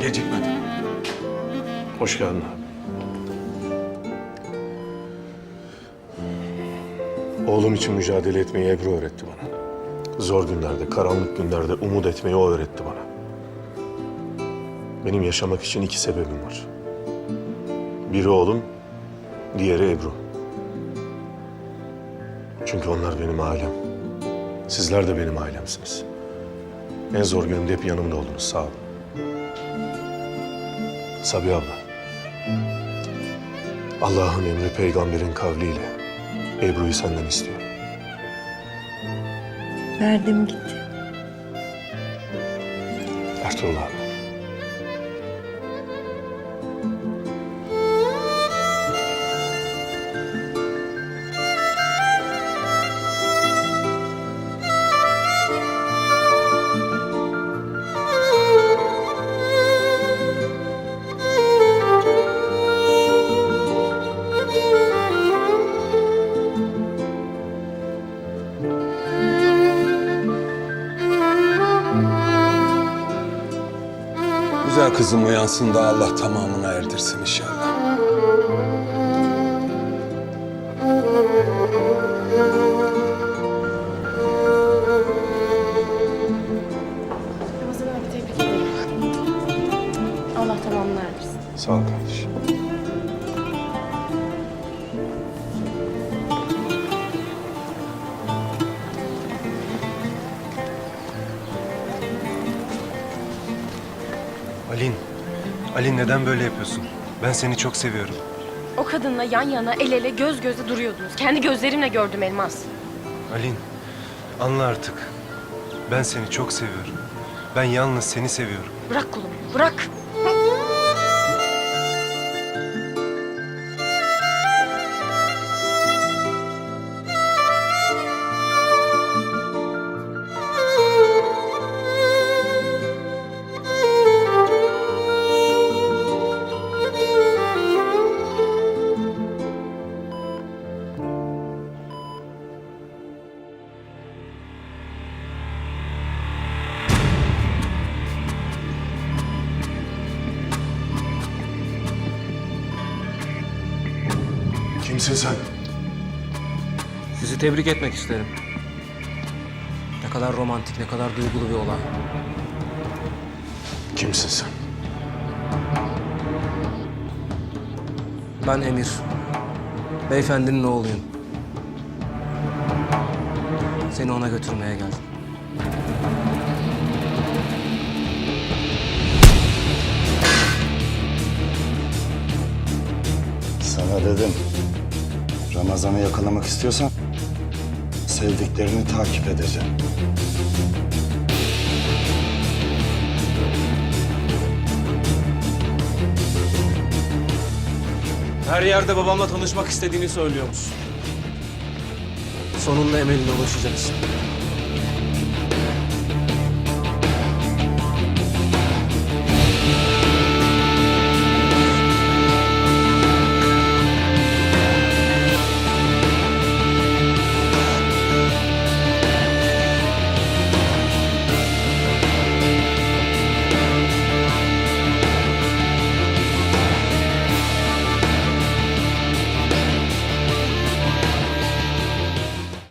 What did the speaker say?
gecikmedi. Hoş geldin abi. Oğlum için mücadele etmeyi Ebru öğretti bana. Zor günlerde, karanlık günlerde umut etmeyi o öğretti bana. Benim yaşamak için iki sebebim var. Biri oğlum, diğeri Ebru. Çünkü onlar benim ailem. Sizler de benim ailemsiniz. En zor günümde hep yanımda oldunuz. Sağ olun. Sabiha abla. Allah'ın emri peygamberin kavliyle Ebru'yu senden istiyorum. Verdim gitti. Ertuğrul abi. Güzel kızım uyansın da Allah tamamına erdirsin inşallah. Ramazan abi tebrik ederim. Allah tamamını erdirsin. Sağ ol Alin, Alin neden böyle yapıyorsun? Ben seni çok seviyorum. O kadınla yan yana el ele göz göze duruyordunuz. Kendi gözlerimle gördüm Elmas. Alin, anla artık. Ben seni çok seviyorum. Ben yalnız seni seviyorum. Bırak kolumu bırak. Kimsin sen? Sizi tebrik etmek isterim. Ne kadar romantik, ne kadar duygulu bir olay. Kimsin sen? Ben Emir. Beyefendinin oğluyum. Seni ona götürmeye geldim. Sana dedim. Ramazan'ı yakalamak istiyorsan sevdiklerini takip edeceğim. Her yerde babamla tanışmak istediğini söylüyormuş. Sonunda emeline ulaşacaksın.